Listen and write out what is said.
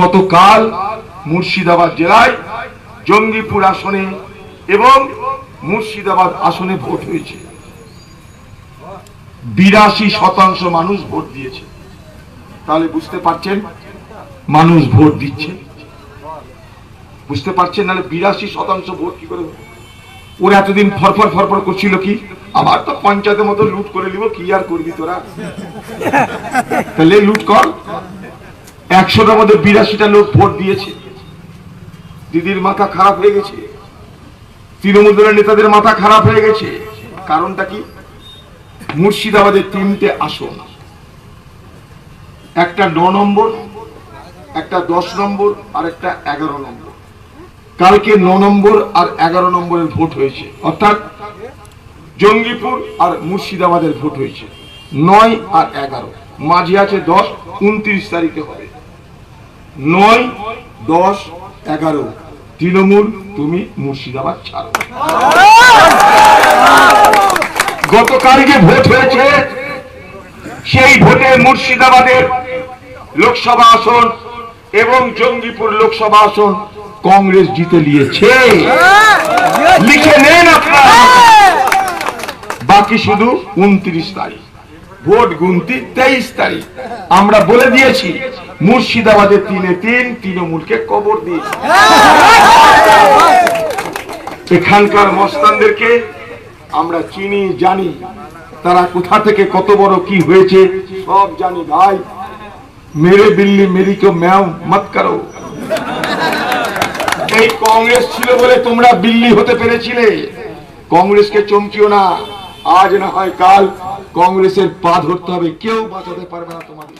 গতকাল মুর্শিদাবাদ জেলায় জঙ্গিপুর আসনে এবং মুর্শিদাবাদ আসনে ভোট হয়েছে। বিরাশি শতাংশ মানুষ ভোট দিয়েছে। তাহলে বুঝতে পারছেন? মানুষ ভোট দিচ্ছে। বুঝতে পারছেন? নাহলে বিরাশি শতাংশ ভোট কি করে ওরা এতদিন ফরফর ফরফর করছিল কি? আবার তো পঞ্চায়েতের মতো লুট করে নিব, কি আর করবি তোরা? তাহলে লুট কর। একশোটার মধ্যে বিরাশিটা লোক ভোট দিয়েছে। দিদির মাথা খারাপ হয়ে গেছে। তৃণমূল দলের নেতাদের মাথা খারাপ হয়ে গেছে। কারণটা কি? মুর্শিদাবাদের তিনটে আসন। একটা ন নম্বর, একটা দশ নম্বর আর একটা এগারো নম্বর। কালকে ন নম্বর আর এগারো নম্বরের ভোট হয়েছে। অর্থাৎ জঙ্গিপুর আর মুর্শিদাবাদের ভোট হয়েছে। নয় আর এগারো। মাঝে আছে দশ, উনত্রিশ তারিখে হবে। নয়, দশ, এগারো। তৃণমূল, তুমি মুর্শিদাবাদ ছাড়ো। গতকালকে ভোট হয়েছে, সেই ভোটে মুর্শিদাবাদের লোকসভা আসন এবং জঙ্গিপুর লোকসভা আসন কংগ্রেস জিতে নিয়েছে। লিখে নেন আপনারা। বাকি শুধু উনত্রিশ তারিখ। ভোট গুনতি তেইশ তারিখ। আমরা বলে দিয়েছি, মুর্শিদাবাদে তিনে তিন, তৃণমূলকে কবর দিয়ে এখানকার মস্তানদেরকে আমরা চিনি, জানি। তারা কোথা থেকে কত বড় কি হয়েছে, সব জানি ভাই। মেরে বিল্লি, মেরি কেউ ম্যাও, মত করো। এই কংগ্রেস ছিল বলে তোমরা বিল্লি হতে পেরেছিলে। কংগ্রেসকে চমকিও না। আজ না হয় কাল কংগ্রেসের পা ধরতে হবে। কেউ বাঁচাতে পারবে না তোমাদের।